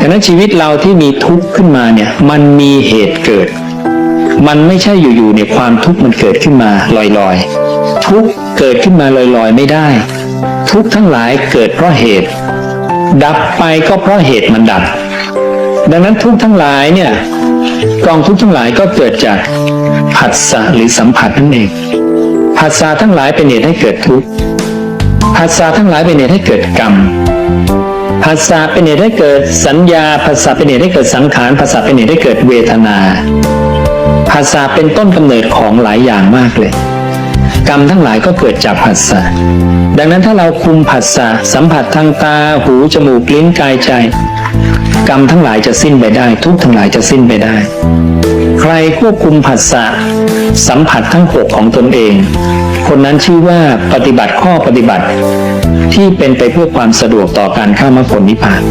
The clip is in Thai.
ดังนั้นชีวิตเราที่มีทุกข์ขึ้นมาเนี่ยมันมีเหตุเกิด มันไม่ใช่อยู่ๆเนี่ยความทุกข์มันเกิดขึ้นมาลอยๆ ทุกข์เกิดขึ้นมาลอยๆไม่ได้ ทุกข์ทั้งหลายเกิดเพราะเหตุ ดับไปก็เพราะเหตุมันดับ ดังนั้นทุกข์ทั้งหลายเนี่ยกองทุกข์ทั้งหลายก็เกิดจากผัสสะหรือสัมผัสนั่นเองผัสสะทั้งหลายเป็นเหตุให้เกิดทุกข์ผัสสะทั้งหลายเป็นเหตุให้เกิดกรรม ผัสสะเป็นเหตุให้เกิดสัญญาผัสสะเป็นเหตุให้เกิดสังขารผัสสะเป็นเหตุให้เกิดเวทนาผัสสะเป็นต้นกำเนิดของหลายอย่างมากเลย กรรมทั้งหลายก็เกิดจากผัสสะดังนั้นถ้าเราคุมผัสสะสัมผัสทางตา หู จมูก ลิ้น กาย ใจ กรรมทั้งหลายจะสิ้นไปได้ ทุกทั้งหลายจะสิ้นไปได้ ใครควบคุมผัสสะสัมผัสทั้งหกของตนเอง คนนั้นชื่อว่าปฏิบัติข้อปฏิบัติ ที่เป็นไปเพื่อความสะดวกต่อการเข้ามรรคผลนิพพาน